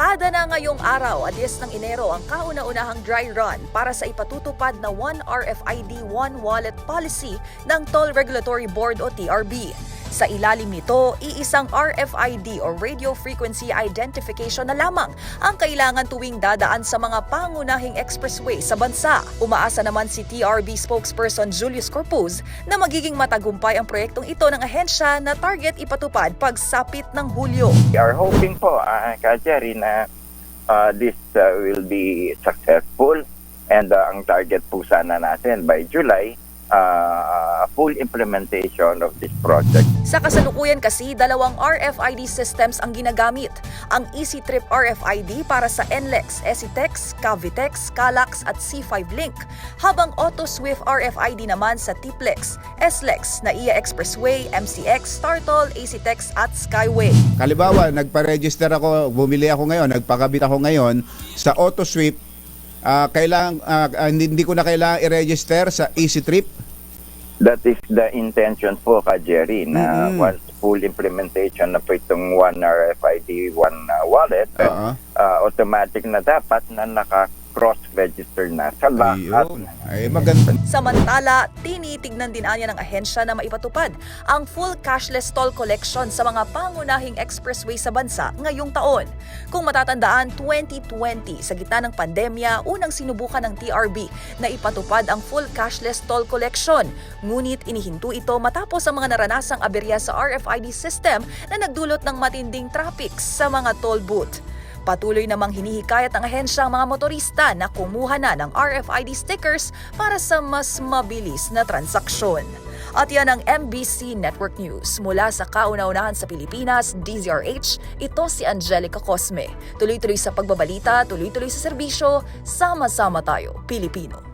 Dekada na ngayong araw, adis ng Enero, ang kauna-unahang dry run para sa ipatutupad na One RFID, One Wallet policy ng Toll Regulatory Board o TRB. Sa ilalim nito, iisang RFID o Radio Frequency Identification na lamang ang kailangan tuwing dadaan sa mga pangunahing expressway sa bansa. Umaasa naman si TRB spokesperson Julius Corpuz na magiging matagumpay ang proyektong ito ng ahensya na target ipatupad pagsapit ng Hulyo. We are hoping po, uh, Jerry, na uh, this uh, will be successful and uh, ang target po sana natin by July, uh, full implementation of this project. Sa kasalukuyan kasi, dalawang RFID systems ang ginagamit. Ang EasyTrip RFID para sa NLEX, EasyTex, Cavitex, Calax at C5 Link, habang AutoSwift RFID naman sa Tiplex, SLEX, NAIA Expressway, MCX, Startol, EasyTex at Skyway. Kalibawa, nagpa-register ako, bumili ako ngayon, nagpakabit ako ngayon sa AutoSweep. Kailangan ah, ah, hindi hindi ko na kailangan i-register sa EasyTrip. That is the intention po, ka Jerry, na Mhm. once full implementation na po itong one RFID, one uh, wallet, Oo. uh, automatic na dapat na naka-cross-register na sa lahat. Ay maganda. Samantala, tinitignan din anya ng ahensya na maipatupad ang full cashless toll collection sa mga pangunahing expressway sa bansa ngayong taon. Kung matatandaan, 2020 sa gitna ng pandemya, unang sinubukan ng TRB na ipatupad ang full cashless toll collection. Ngunit inihinto ito matapos ang mga naranasang aberya sa RFID system na nagdulot ng matinding traffic sa mga toll booth. Patuloy namang hinihikayat ng ahensya ang mga motorista na kumuha na ng RFID stickers para sa mas mabilis na transaksyon. At yan ang MBC Network News. Mula sa kauna-unahan sa Pilipinas, DZRH, ito si Angelica Cosme. Tuloy-tuloy sa pagbabalita, tuloy-tuloy sa serbisyo, sama-sama tayo, Pilipino.